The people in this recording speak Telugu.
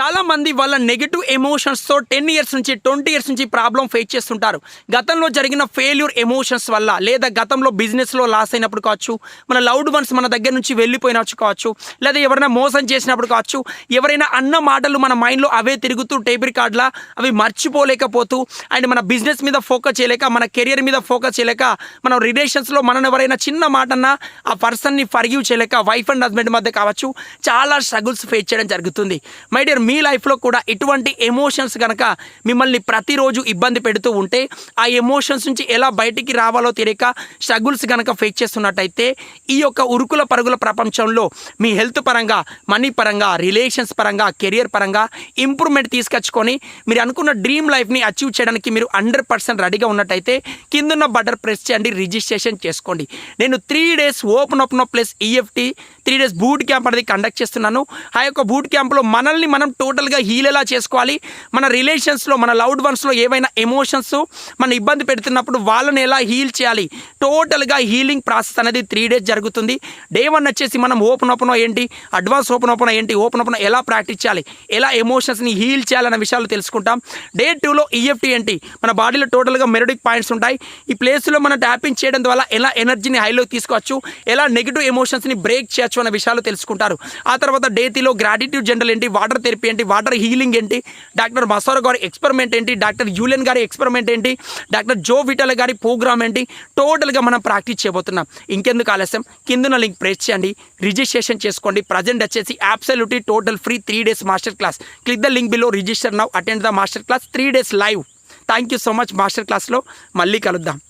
చాలా మంది వాళ్ళ నెగిటివ్ ఎమోషన్స్తో టెన్ ఇయర్స్ నుంచి ట్వంటీ ఇయర్స్ నుంచి ప్రాబ్లం ఫేస్ చేస్తుంటారు. గతంలో జరిగిన ఫెయిల్యూర్ ఎమోషన్స్ వల్ల లేదా గతంలో బిజినెస్లో లాస్ అయినప్పుడు కావచ్చు మన లౌడ్ వన్స్ మన దగ్గర నుంచి వెళ్ళిపోయినచ్చు కావచ్చు లేదా ఎవరైనా మోసం చేసినప్పుడు కావచ్చు ఎవరైనా అన్న మాటలు మన మైండ్లో అవే తిరుగుతూ టేప్ రికార్డ్లా అవి మర్చిపోలేకపోతూ అండ్ మన బిజినెస్ మీద ఫోకస్ చేయలేక మన కెరియర్ మీద ఫోకస్ చేయలేక మన రిలేషన్స్లో మనం ఎవరైనా చిన్న మాటన్నా ఆ పర్సన్ని ఫర్గ్యూ చేయలేక వైఫ్ అండ్ హస్బెండ్ మధ్య కావచ్చు చాలా స్ట్రగుల్స్ ఫేస్ చేయడం జరుగుతుంది. మై డియర్ మీ లైఫ్లో కూడా ఇటువంటి ఎమోషన్స్ కనుక మిమ్మల్ని ప్రతిరోజు ఇబ్బంది పెడుతూ ఉంటే ఆ ఎమోషన్స్ నుంచి ఎలా బయటికి రావాలో తెలియక స్ట్రగుల్స్ కనుక ఫేస్ చేస్తున్నట్టయితే ఈ యొక్క ఉరుకుల పరుగుల ప్రపంచంలో మీ హెల్త్ పరంగా మనీ పరంగా రిలేషన్స్ పరంగా కెరియర్ పరంగా ఇంప్రూవ్మెంట్ తీసుకొచ్చుకొని మీరు అనుకున్న డ్రీమ్ లైఫ్ని అచీవ్ చేయడానికి మీరు హండ్రెడ్ పర్సెంట్ రెడీగా ఉన్నట్టయితే కిందన్న బటర్ ప్రెస్ చేయండి రిజిస్ట్రేషన్ చేసుకోండి. నేను three days open open plus EFT three days boot camp అనేది కండక్ట్ చేస్తున్నాను. ఆ యొక్క బూట్ క్యాంప్లో మనల్ని మనం టోటల్గా హీల్ ఎలా చేసుకోవాలి? మన రిలేషన్స్లో మన లవ్డ్ వన్స్లో ఏవైనా ఎమోషన్స్ మన ఇబ్బంది పెడుతున్నప్పుడు వాళ్ళని ఎలా హీల్ చేయాలి? టోటల్గా హీలింగ్ ప్రాసెస్ అనేది త్రీ డేస్ జరుగుతుంది. డే వన్ వచ్చేసి మనం ఓపెన్ ఓపెన్ ఏంటి? అడ్వాన్స్ ఓపెన్ ఓపెన్ ఏంటి? ఓపెన్ ఓపెన్ ఎలా ప్రాక్టీస్ చేయాలి? ఎలా ఎమోషన్స్ని హీల్ చేయాలన్న విషయాలు తెలుసుకుంటాం. డే టూలో ఈఎఫ్టీ ఏంటి? మన బాడీలో టోటల్గా మెరడిక్ పాయింట్స్ ఉంటాయి. ఈ ప్లేస్లో మనం ట్యాపింగ్ చేయడం ద్వారా ఎలా ఎనర్జీని హైలోకి తీసుకోవచ్చు? ఎలా నెగిటివ్ ఎమోషన్స్ని బ్రేక్ చేయొచ్చు అన్న విషయాలు తెలుసుకుంటారు. ఆ తర్వాత డే త్రీలో గ్రాటిట్యూడ్ జనరల్ ఏంటి? వాటర్ థెరపీ ఏంటి వాటర్ హీలింగ్ ఏంటి? డాక్టర్ మసోర గారి ఎక్స్పెరిమెంట్ ఏంటి? డాక్టర్ యూలియన్ గారి ఎక్స్పెరిమెంట్ ఏంటి? డాక్టర్ జో విటల్ గారి ప్రోగ్రామ్ ఏంటి? టోటల్గా మనం ప్రాక్టీస్ చేయబోతున్నాం. ఇంకెందుకు ఆలస్యం? కిందన లింక్ ప్రెస్ చేయండి. రిజిస్ట్రేషన్ చేసుకోండి. ప్రజెంట్ వచ్చేసి absolutely total free three days master class click the link below register now attend the master class three days live thank you so much master క్లాస్లో మళ్ళీ కలుద్దాం.